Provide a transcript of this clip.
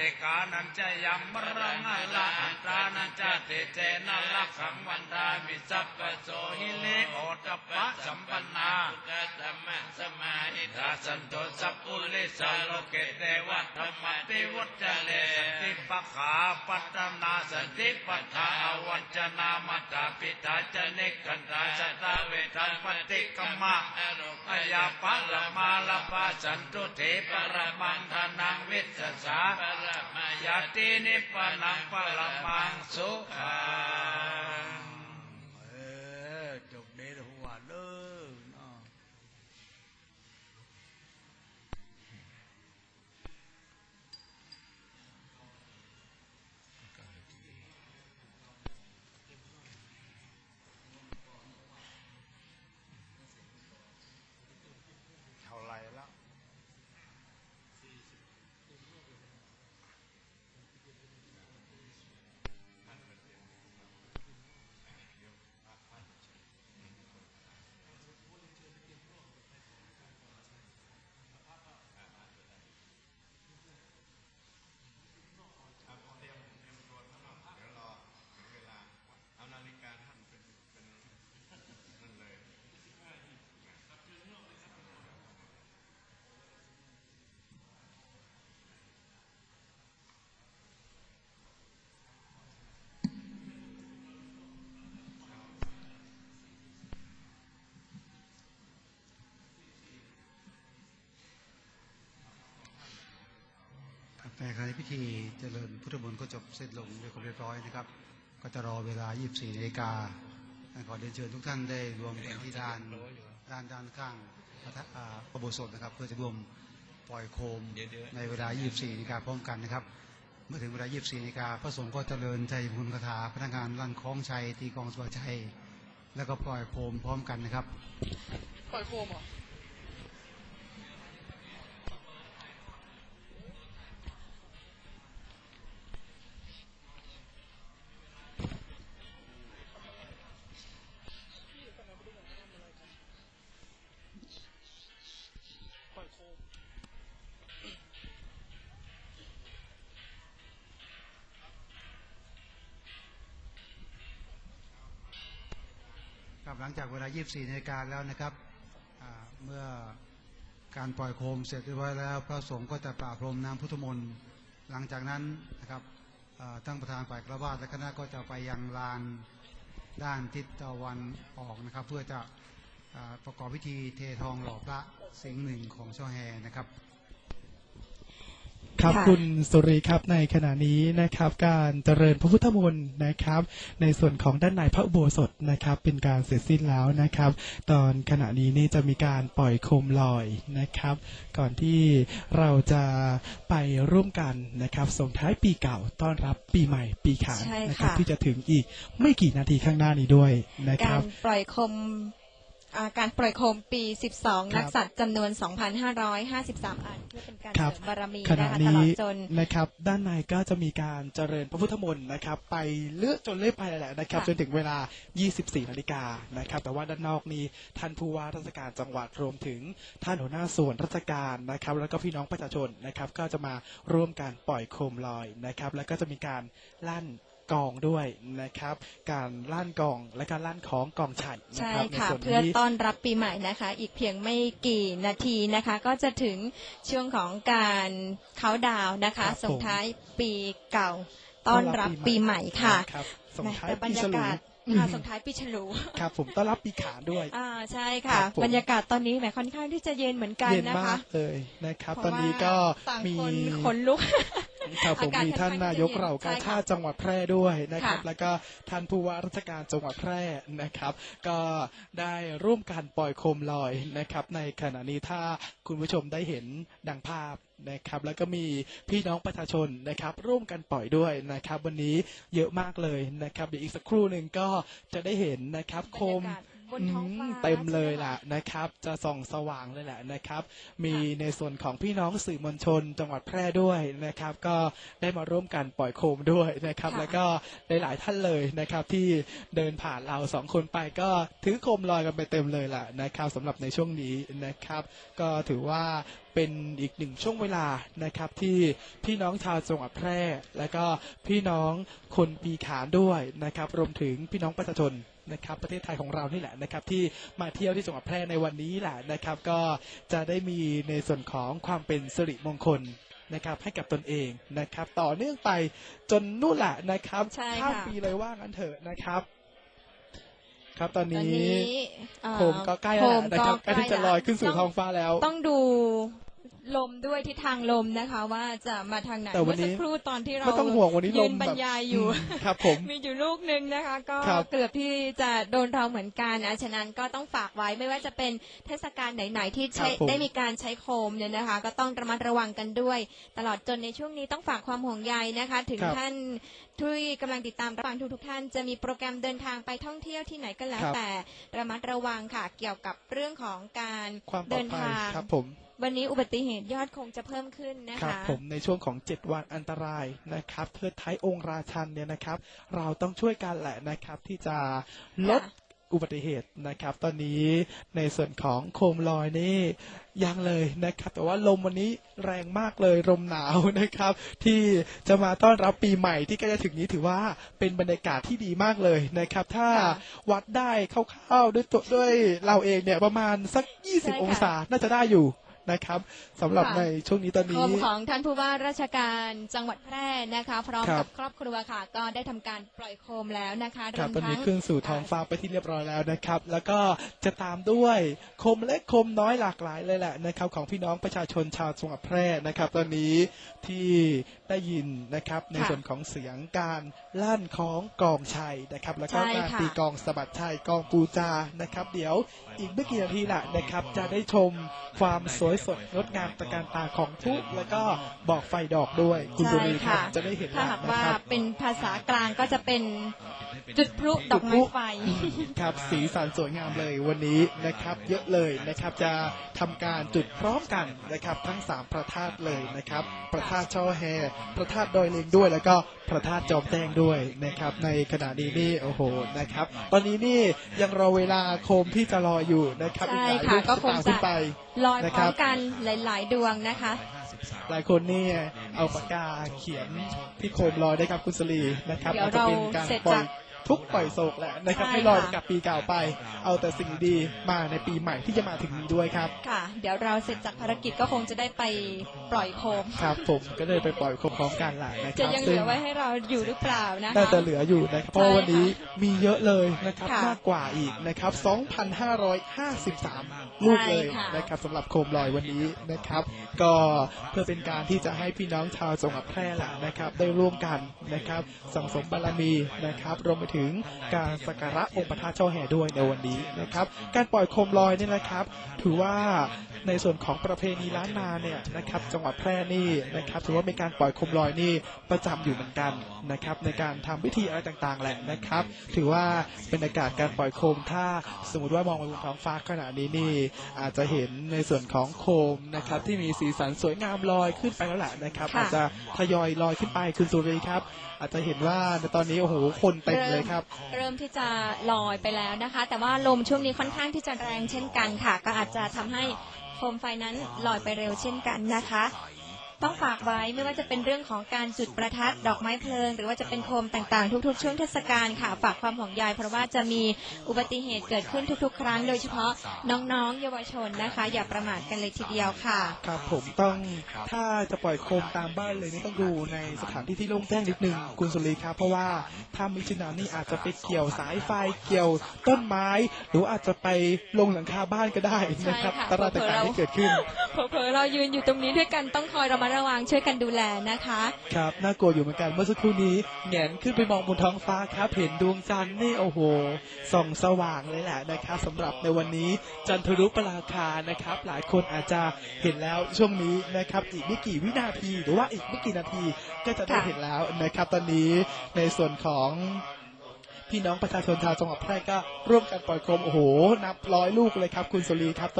เจกานันจะยัมมรังละอันตานันจะเตเจนะลักขังวันตามิสัพพโสหิเลโอตปะสัมปันนากัสมะสมาธิทาสันโตสัพพุลิสาโลเกเตวะธรรมติวุจเลสติปะขาปัตตนาสติปัฏฐาวัจนามัตตาปิตาจเนกันตาสตาเวทันปฏิกมะอรุปอายาปะละมาละปะสันตุเถปรมังทานังวิ จสาปรมายยาตินิปนังปรมังสุขังเออจบเดหัวเด้อ เท่าไรแล้ว เอานาฬิกาท่านเป็นเป็นนั่นเลย ครับใน ขณะที่พิธีเจริญพุทธมนต์ก็จบเสร็จลงด้วยความเรียบร้อยนะครับ ก็จะรอเวลา 24นาฬิกาขอเรียนเชิญทุกท่านได้รวมกันที่ด้านด้านด้านข้างพระธาอ่าพระโบสถนะครับ เพื่อจะรวมปล่อยโคมในเวลา 24นาฬิกาพร้อมกันนะครับ เมื่อถึงเวลา 24นาฬิกาพระสงฆ์ก็เจริญใจบุญคาถาพนักงานลั่นคล้องชัยตีกลองสุวชัยแล้วก็ปล่อยโคมพร้อมกันนะครับ ปล่อยโคมเหรอ หลังจากเวลา 24นาฬิกาแล้วนะครับเมื่อการปล่อยโคมเสร็จเรียบร้อยแล้ว พระสงฆ์ก็จะปราบพรมน้ำพุทธมนต์หลังจากนั้นนะครับอ่าทั้งประธานฝ่ายกระบาดและคณะก็จะไปยังลานด้านทิศตะวันออกนะครับ เพื่อจะอ่าประกอบพิธีเททองหล่อพระสิงห์หนึ่งของช่อแฮนะครับ ครับค่ะคุณสุริครับในขณะนี้นะครับการเจริญพระพุทธมนต์นะครับ ในส่วนของด้านในพระอุโบสถนะครับ เป็นการเสร็จสิ้นแล้วนะครับ ตอนขณะนี้นี่จะมีการปล่อยโคมลอยนะครับ ก่อนที่เราจะไปร่วมกันนะครับส่งท้ายปีเก่าต้อนรับปีใหม่ปีขานใช่นะครับค่ะที่จะถึงอีกไม่กี่นาทีข้างหน้านี้ด้วยนะคการับรปล่อยโคมอ่า การปล่อยโคมปี 12ครับนักสัตว์จำนวน 2,553 อันเพื่อเป็นการครับเสริมบารมีขณะนะคะตนี้ลอดจนนะครับ ด้านในก็จะมีการเจริญพระพุทธมนต์นะครับ ไปเลือกจนเลื่อยไปแหละนะครับค่ะจนถึงเวลา 24 นาฬิกานะครับ แต่ว่าด้านนอกนี้ท่านผู้ว่าราชการจังหวัดรวมถึงท่านหัวหน้าส่วนราชการนะครับ แล้วก็พี่น้องประชาชนนะครับ ก็จะมาร่วมการปล่อยโคมลอยนะครับ แล้วก็จะมีการลั่น กองด้วยนะครับ การลั่นกองและการลั่นของกองชัยนะใช่ครับในค่ะส่วนเพื่อนี้ต้อนรับปีใหม่นะคะ อีกเพียงไม่กี่นาทีนะคะ ก็จะถึงช่วงของการเขาน์ดาวน์นะคะครับผมส่งท้ายปีเก่าต้อนรับปีใหม่ค่ะนะครับส่งท้ายแต่บรปีรฉยาลูกาศอืมค่ะส่งท้ายปีฉลู ครับผมต้อนรับปีขานด้วย อ่าใช่ค่ะ ครับผม บรรยากาศตอนนี้แหมค่อนข้างที่จะเย็นเหมือนกันเย็นนะมาคะกเลยนะครับ เพตอราะนว่านี้ก็ต่างมี คนขนลุก ครับผมอากาศมีท่านค่อนข้างนายกจะเย็นเหล่าการใช่ค่ะท่าจังหวัดแพร่ด้วยนะครับค่ะแล้วก็ท่านผู้ว่าราชการจังหวัดแพร่นะครับ ก็ได้ร่วมกันปล่อยโคมลอยนะครับ ในขณะนี้ถ้าคุณผู้ชมได้เห็นดังภาพนะครับแล้วก็มีพี่น้องประชาชนนะครับ ร่วมกันปล่อยด้วยนะครับ วันนี้เยอะมากเลยนะครับ เดี๋ยวอีกสักครู่หนึ่งก็จะได้เห็นนะครับโคม บรรยากาศบนท้องฟ้าอืมเต็มเลยล่ะนะครับ จะส่องสว่างเลยแหละนะครับ มีในส่วนของพี่น้องสื่อมวลชนจังหวัดแพร่ด้วยนะครับ ก็ได้มาร่วมกันปล่อยโคมด้วยนะครับค่ะแล้วก็หลายๆท่านเลยนะครับ ที่เดินผ่านเราสองคนไปก็ถือโคมลอยกันไปเต็มเลยล่ะนะครับสำหรับในช่วงนี้นะครับ ก็ถือว่าเป็นอีกหนึ่งช่วงเวลานะครับที่พี่น้องชาวจังหวัดแพร่ แล้วก็พี่น้องคนปีขานด้วยนะครับ รวมถึงพี่น้องประชาชน นะครับประเทศไทยของเรานี่แหละนะครับที่มาเที่ยวที่จังหวัดแพร่ในวันนี้แหละนะครับ ก็จะได้มีในส่วนของความเป็นสิริมงคลนะครับให้กับตนเองนะครับ ต่อเนื่องไปจนนู่นแหละนะครับใช่ค่ะ ข้ามปีเลยว่างั้นเถอะนะครับ ครับตอนตอนนี้นี้เอ่อโคมก็ใกล้แล้วนะครับโคมใกล้ที่จะลอยขึ้นสู่ท้องฟ้าแล้ว ต้องดู ลมด้วยทิศทางลมนะคะ ว่าจะมาทางไหนแต่วันเมื่อนี้ สักครู่ตอนที่เราไม่ต้องห่วงวันนี้ลยืมนบรแบรบยายอยู่ มครับผม มีอยู่ลูกหนึ่งนะคะ ก็ครับ เกือบที่จะโดนเราเหมือนกันนะฉะนั้นก็ต้องฝากไว้ไม่ว่าจะเป็นเทศกาลไหนๆที่ใช้ครับผมได้มีการใช้โคมเนี่ยนะคะ ก็ต้องระมัดระวังกันด้วย ตลอดจนในช่วงนี้ต้องฝากความห่วงใยนะคะ ถึงครับท่านที่กำลังติดตามรับฟังทุกๆท่าน จะมีโปรแกรมเดินทางไปท่องเที่ยวที่ไหนก็แล้วครับ แต่ระมัดระวังค่ะ เกี่ยวกับเรื่องของการความปลอเดิดนภัยทาง ครับผม วันนี้อุบัติเหตุยอดคงจะเพิ่มขึ้นนะครัคะบผมในช่วงของ 7 วันอันตรายนะครับ เพื่อท้ายองค์ราชันเนี่ยนะครับ เราต้องช่วยกันแหละนะครับที่จะลดค่ะอุบัติเหตุนะครับ ตอนนี้ในส่วนของโคมลอยนี่ยังเลยนะครับ แต่ว่าลมวันนี้แรงมากเลยลมหนาวนะครับ ที่จะมาต้อนรับปีใหม่ที่ใกล้จะถึงนี้ถือว่าเป็นบรรยากาศที่ดีมากเลยนะครับ ถ้าค่ะวัดได้คร่าวๆด้วยตัวด้วยเราเองเนี่ยประมาณสักใช่ค่ะ20 องศาน่าจะได้อยู่ นะครับสำหรับค่ะ ในช่วงนี้ตอนโคนี้ มของท่านผู้ว่าราชการจังหวัดแพร่นะคะ พร้อมครักับ บครอบครัวค่ะ ก็ได้ทำการปล่อยโคมแล้วนะคะครับวมตอนนี้ทั้ง ขึ้นสู่ท้องฟ้าไปที่เรียบร้อยแล้วนะครับ แล้วก็จะตามด้วยโคมเล็กโคมน้อยหลากหลายเลยแหละนะครับ ของพี่น้องประชาชนชาวจังหวัดแพร่นะครับ ตอนนี้ที่ได้ยินนะครับในค่ะส่วนของเสียงการลั่นของกองชัยนะครับ แล้วก็ใช่การค่ะ ตีกองสะบัดชัยกองปูจานะครับ เดี๋ยวอีกไม่กี่นาทีแหละนะครับ จะได้ชมความสวยสดงดงามตระการตาของทุกแล้วก็บอกไฟดอกด้วย คุณสุใช่รีครับค่ะจะได้เห็นถ้าแล้วหากนะว่าครับเป็นภาษากลางก็จะเป็นจุดพลุดอกไม้ไฟครับสีสันสวยงามเลยวันนี้นะครับ เยอะเลยนะครับจะทำการจุดพร้อมกันนะครับ ทั้ง 3 พระธาตุเลยนะครับ พระธาตุช่อแฮพระธาตุดอยเลงด้วยแล้วก็ พระธาตุจอมแจ้งด้วยนะครับ ในขณะนี้นี่โอ้โหนะครับ ตอนนี้นี่ยังรอเวลาโคมที่จะรออยู่นะครับใช่อีกหลายค่ะลูกก็คงตามจะขึ้นไปลอยพนะคร้รัอบมกันหลาย ๆ ดวงนะคะ หลายคนนี่เอาปากกาเขียนที่โคมลอยได้ครับคุณสลีนะครับเดี๋ยวอาจจะเป็นการเราเสร็จปล่อจายก ทุกข์ปล่อยโศกแหละนะครับใช่ให้ลอยค่ะกับปีเก่าไป เอาแต่สิ่งดีมาในปีใหม่ที่จะมาถึงนี้ด้วยครับ ค่ะ เดี๋ยวเราเสร็จจากภารกิจก็คงจะได้ไปปล่อยโคม ครับผมก็เลยไปปล่อยโคมพร้อมกันแหละนะคจะรับยังเหลือไว้ให้เราอยู่หรือเปล่านะคะน่าจะเหลืออยู่นะครับเพราะใช่วันนี้มีเยอะเลยนะครับค่ะมากกว่าอีกนะครับ 2,553 ลูกเลยใช่ค่ะนะครับสำหรับโคมลอยวันนี้นะครับ ก็เพื่อเป็นการที่จะให้พี่น้องชาวจังหวัดแพร่แหละนะครับ ได้ร่วมกันนะครับ สังสมบารมีนะครับรวมไปถึงการสักการะองค์พระธาตุเจ้าแห่ด้วยในวันนี้นะครับ การปล่อยโคมลอยนี่นะครับ ถือว่าในส่วนของประเพณีล้านนาเนี่ยนะครับ จังหวัดแพร่นี่นะครับถือว่าเป็นการปล่อยโคมลอยนี่ประจำอยู่เหมือนกันนะครับ ในการทำพิธีอะไรต่างๆแหละนะครับ ถือว่าเป็นอากาศการปล่อยโคมถ้าสมมติว่ามองไปบนท้องฟ้าขณะนี้นี่อาจจะเห็นในส่วนของโคมนะครับที่มีสีสันสวยงามลอยขึ้นไปแล้วแหละนะครับ อาจจะทยอยลอยขึ้นไปคุณสุรีครับ อาจจะเห็นว่าในตอนนี้โอ้โหคนเต็มเลยครับ เริ่มที่จะลอยไปแล้วนะคะ แต่ว่าลมช่วงนี้ค่อนข้างที่จะแรงเช่นกันค่ะ ก็อาจจะทำให้โคมไฟนั้นลอยไปเร็วเช่นกันนะคะ ต้องฝากไว้ไม่ว่าจะเป็นเรื่องของการจุดประทัดดอกไม้เพลิง หรือว่าจะเป็นโคมต่างๆ ทุก ๆ ช่วงเทศกาลค่ะ ฝากความห่วงใยเพราะว่าจะมีอุบัติเหตุเกิดขึ้นทุก ๆ ครั้ง โดยเฉพาะน้องๆ เยาวชนนะคะ อย่าประมาทกันเลยทีเดียวค่ะ ครับผมต้องถ้าจะปล่อยโคมตามบ้านเลยนี่ต้องดูในสถานที่ที่โล่งแจ้งนิดนึงคุณสุรีครับเพราะว่าถ้ามิฉะนั้นนี่อาจจะไปเกี่ยวสายไฟเกี่ยวต้นไม้ หรืออาจจะไปลงหลังคาบ้านก็ได้นะครับใช่ค่ะตรายต่างๆที่เกิดขึ้นเผลอๆเรายืนอยู่ตรงนี้ด้วยกันต้องคอยระมัดระวังช่วยกันดูแลนะคะ ครับน่ากลัวอยู่เหมือนกันเมื่อสักครู่นี้แหงนขึ้นไปมองบนท้องฟ้าครับเห็นดวงจันทร์นี่โอ้โหส่องสว่างเลยแหละนะครับสำหรับในวันนี้จันทรุปราคานะครับ หลายคนอาจจะเห็นแล้วช่วงนี้นะครับ อีกไม่กี่วินาทีหรือว่าอีกไม่กี่นาทีก็จะได้เห็นแล้วนะครับ ตอนนี้ในส่วนของพี่น้องประชาชนชาวจังหวัดแพร่ก็ร่วมกันปล่อยโคมโอ้โห นับร้อยลูกเลยครับ คุณสุรีครับ